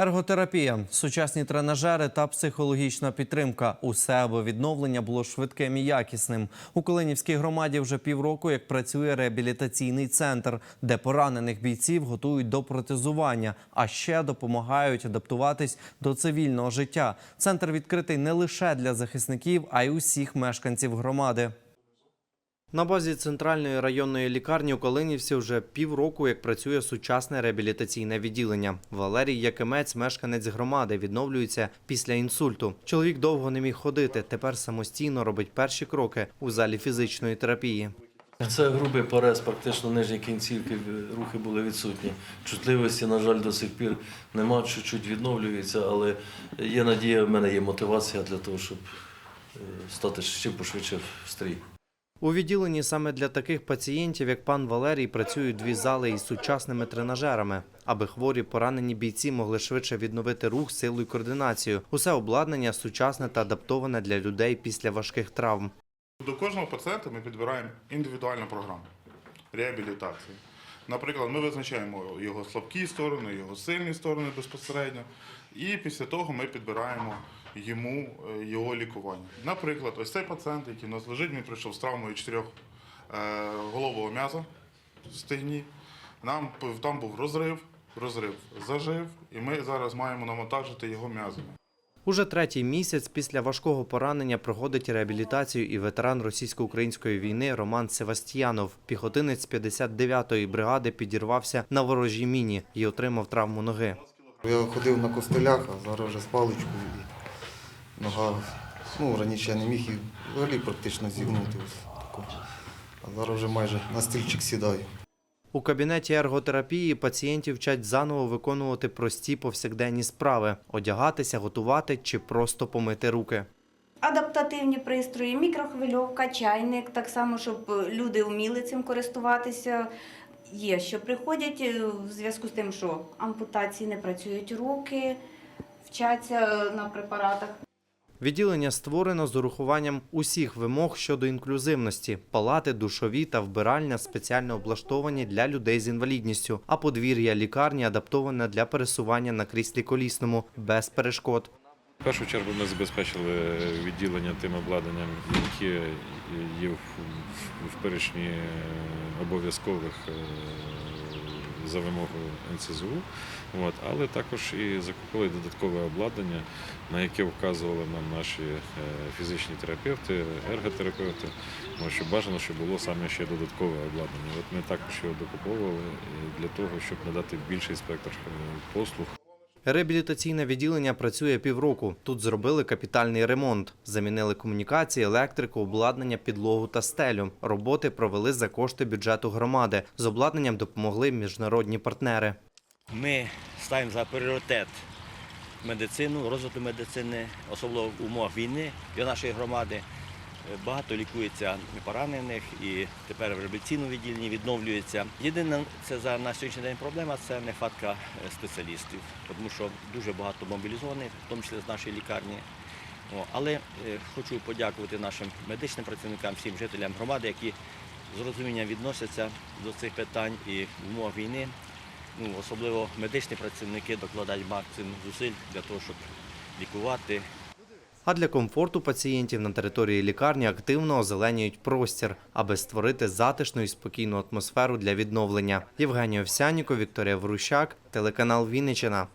Ерготерапія, сучасні тренажери та психологічна підтримка. Усе аби відновлення було швидким і якісним. У Калинівській громаді вже півроку як працює реабілітаційний центр, де поранених бійців готують до протезування, а ще допомагають адаптуватись до цивільного життя. Центр відкритий не лише для захисників, а й усіх мешканців громади. На базі центральної районної лікарні у Калинівці вже півроку як працює сучасне реабілітаційне відділення. Валерій Якимець, мешканець громади, відновлюється після інсульту. Чоловік довго не міг ходити. Тепер самостійно робить перші кроки у залі фізичної терапії. Це грубий порез, практично нижні кінцівки, рухи були відсутні. Чутливості, на жаль, до сих пір нема, чуть-чуть відновлюється, але є надія, в мене є мотивація для того, щоб е, стати ще пошвидше в стрій. У відділенні саме для таких пацієнтів, як пан Валерій, працюють дві зали із сучасними тренажерами, аби хворі поранені бійці могли швидше відновити рух, силу і координацію. Усе обладнання сучасне та адаптоване для людей після важких травм. До кожного пацієнта ми підбираємо індивідуальну програму реабілітації. Наприклад, ми визначаємо його слабкі сторони, його сильні сторони безпосередньо, і після того ми підбираємо йому е, його лікування. Наприклад, ось цей пацієнт, який у нас лежить, він прийшов з травмою чотирьох е, голового м'яза в стегні. Нам там був розрив, розрив зажив, і ми зараз маємо навантажити його м'язами. Уже третій місяць після важкого поранення проходить реабілітацію і ветеран російсько-української війни Роман Севастьянов. Піхотинець 59-ї бригади підірвався на ворожій міні і отримав травму ноги. Я ходив на костелях, а зараз вже з паличкою і нога. Ну, раніше я не міг її взагалі практично зігнути. А зараз вже майже на стільчик сідаю. У кабінеті ерготерапії пацієнтів вчать заново виконувати прості повсякденні справи – одягатися, готувати чи просто помити руки. Адаптативні пристрої, мікрохвильовка, чайник, так само, щоб е, люди вміли цим користуватися. Є, що приходять е, в зв'язку з тим, що ампутації не працюють руки, вчаться е, на препаратах. Відділення створено з урахуванням усіх вимог щодо інклюзивності. Палати, душові та вбиральня спеціально облаштовані для людей з інвалідністю, а подвір'я лікарні адаптоване для пересування на кріслі колісному без перешкод. В першу чергу ми забезпечили відділення тим обладнанням, яке є в, перечні обов'язкових е, за вимогою НСЗУ. От, але також і закупили додаткове обладнання, на яке вказували нам наші е, фізичні терапевти, ерготерапевти, От, що бажано, щоб було саме ще додаткове обладнання. От ми також його докуповували е, для того, щоб надати більший спектр е, послуг Реабілітаційне відділення працює півроку. Тут зробили капітальний ремонт, замінили комунікації, електрику, обладнання, підлогу та стелю. Роботи провели за кошти бюджету громади. З обладнанням допомогли міжнародні партнери. Ми ставимо за пріоритет медицину, розвиток медицини, особливо в умовах війни для нашої громади. Багато лікується поранених і тепер в реабілітаційному відділенні відновлюється. Єдина це за на сьогоднішній день проблема це нехватка е, спеціалістів, тому що дуже багато мобілізованих, в тому числі з нашої лікарні. Але е, хочу подякувати нашим медичним працівникам, всім жителям громади, які з розумінням відносяться до цих питань і в умовах війни ну, особливо медичні працівники докладають максимум зусиль для того, щоб лікувати. А для комфорту пацієнтів на території лікарні активно озеленюють простір, аби створити затишну і спокійну атмосферу для відновлення. Євгенія Овсянніко, Вікторія Врущак, телеканал Вінниччина.